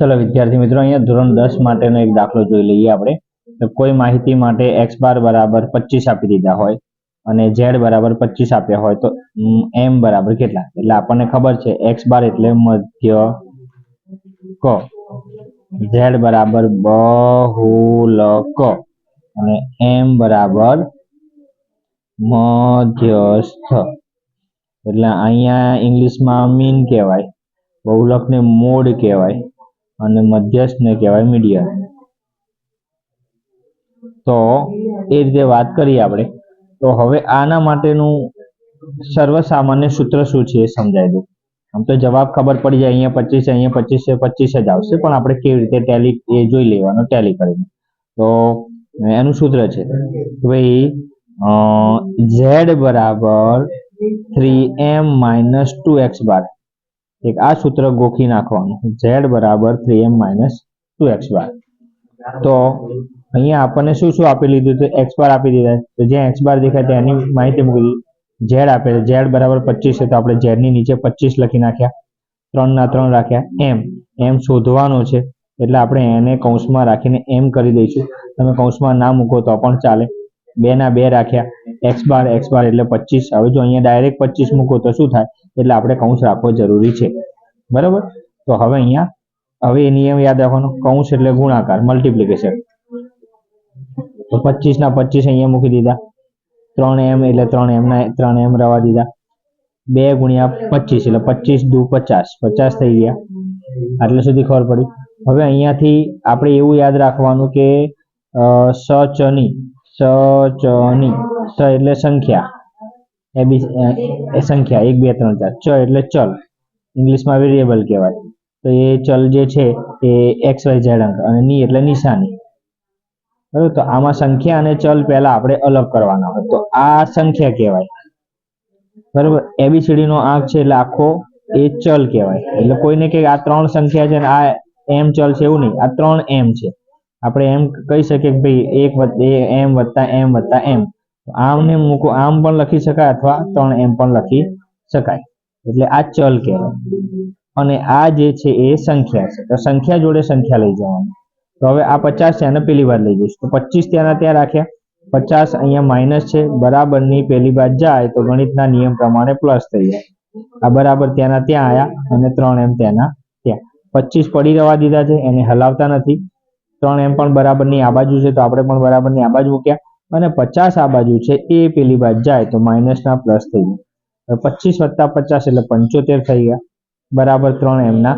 ચલો વિદ્યાર્થી મિત્રો, અહીંયા ધોરણ દસ માટેનો એક દાખલો જોઈ લઈએ આપણે. કોઈ માહિતી માટે એક્સ બાર બરાબર પચીસ આપી દીધા હોય અને ઝેડ બરાબર પચીસ આપ્યા હોય તો એમ બરાબર કેટલા? એટલે આપણને ખબર છે એક્સ બાર એટલે મધ્ય ક. ઝેડ બરાબર બહુલક અને એમ બરાબર મધ્યસ્થ. એટલે અહીંયા ઇંગ્લિશમાં મીન કહેવાય, બહુલકને મોડ કહેવાય. અને મધ્યસ્થને કહેવાય મીડિયમ તો એ રીતે વાત કરીએ આપણે. તો હવે આના માટેનું સર્વસામાન્ય સૂત્ર શું છે એ સમજાવી દઉં. આમ તો જવાબ ખબર પડી જાય, અહીંયા પચીસ અહીંયા પચીસ પચીસ જ આવશે, પણ આપણે કેવી રીતે ટેલી એ જોઈ લેવાનું ટેલી કરીને. તો એનું સૂત્ર છે ભાઈ ઝેડ બરાબર three M minus two X bar એક આ સૂત્ર ગોખી નાખવાનું. ઝેડ બરાબર three M minus two X bar તો અહીંયા આપણને શું શું આપી લીધું તો એક્સ બાર આપી દીધા તો જ્યાં એક્સ બાર દેખાય ત્યાં એની માહિતી મૂકી ઝેડ આપે છે. ઝેડ બરાબર પચીસ છે. તો આપણે ઝેડની નીચે પચીસ લખી નાખ્યા. ત્રણ ના ત્રણ રાખ્યા. એમ એમ શોધવાનો છે. એટલે આપણે એને કૌંસમાં રાખીને એમ કરી દઈશું. તમે કૌંસમાં ના મૂકો તો પણ ચાલે. બે ના બે રાખ્યા. એક્સ બાર એક્સ બાર એટલે પચીસ. હવે જો અહીંયા ડાયરેક્ટ પચીસ મૂકો તો શું થાય? એટલે આપણે કૌંસ રાખવો જરૂરી છે. બરાબર? તો હવે અહીંયા, હવે એ નિયમ યાદ રાખવાનો, કૌંસ એટલે ગુણાકાર મલ્ટીપ્લિકેશન તો પચીસ ના પચીસ અહીંયા મૂકી દીધા. ત્રણ એમ એટલે ત્રણ એમ ના, ત્રણ એમ રવા દીધા. બે ગુણ્યા પચીસ એટલે પચીસ દુ પચાસ. પચાસ થઈ ગયા. આટલે સુધી ખબર પડી. હવે અહીંયાથી આપણે એવું યાદ રાખવાનું કે સ ચની સ ચની સ એટલે સંખ્યા. એ બી સંખ્યા. એક, બે, ત્રણ, ચાર. ચ એટલે ચલ. ઇંગ્લિશમાં વેરિયેબલ કહેવાય. તો એ ચલ જે છે એ એક્સ, વાય, ઝેડ અંક અને ની એટલે નિશાની. બરાબર? તો આમાં સંખ્યા અને ચલ પહેલા આપણે અલગ કરવાના હોય. તો આ સંખ્યા કહેવાય. બરાબર? એબીસીડી નો આંક છે એટલે આખો એ ચલ કહેવાય. એટલે કોઈને કે આ ત્રણ સંખ્યા છે ને આ એમ ચલ છે એવું નહીં. આ ત્રણ એમ છે. આપણે એમ કહી શકીએ કે ભાઈ એક એમ વત્તા એમ વત્તા એમ. આમને મૂકો, આમ પણ લખી શકાય અથવા ત્રણ એમ પણ લખી શકાય. એટલે આ ચલ કહેવાય. અને આ જે છે એ સંખ્યા છે. તો સંખ્યા જોડે સંખ્યા લઈ જવાની. તો હવે આ પચાસ છે અને પેલી વાર લઈ જઈશું. તો પચીસ ત્યાંના ત્યાં રાખ્યા. પચાસ અહીંયા માઇનસ છે, બરાબરની પેલી બાદ જાય તો ગણિતના નિયમ પ્રમાણે પ્લસ થઈ જાય. આ બરાબર ત્યાંના ત્યાં આયા અને ત્રણ એમ ત્યાંના ત્યાં. પચીસ પડી રહેવા દીધા છે, એને હલાવતા નથી. ત્રણ એમ પણ બરાબરની આ બાજુ છે, તો આપણે પણ બરાબરની આ બાજુ મૂક્યા. અને પચાસ આ બાજુ છે, એ પેલી બાજુ જાય, તો માઇનસના પ્લસ થઈ ગયા. પચીસ વત્તા પચાસ એટલે પંચોતેર થઈ ગયા. બરાબર ત્રણ એમના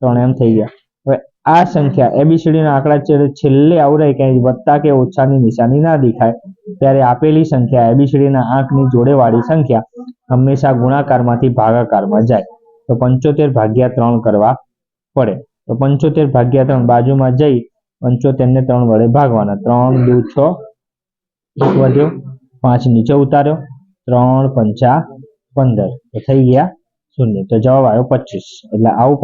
ત્રણ એમ થઈ ગયા. હવે આ સંખ્યા એબીસીડી ના આંકડા છેલ્લે આવરાય ક્યાંય વત્તા કે ઓછાની નિશાની ના દેખાય, ત્યારે આપેલી સંખ્યા એબીસીડી ના આંકની જોડે વાળી સંખ્યા, હંમેશા ગુણાકારમાંથી ભાગાકારમાં જાય. તો પંચોતેર ભાગ્યા ત્રણ કરવા પડે. તો પંચોતેર ભાગ્યા ત્રણ બાજુમાં જઈ પંચોતેર ને ત્રણ વડે ભાગવાના. ત્રણ દુ છ. એક વધ્યો પાંચ નીચે ઉતાર્યો. ત્રણ, પંચા, પંદર. તો થઈ ગયા શૂન્ય. તો જવાબ આવ્યો પચીસ. એટલે આવું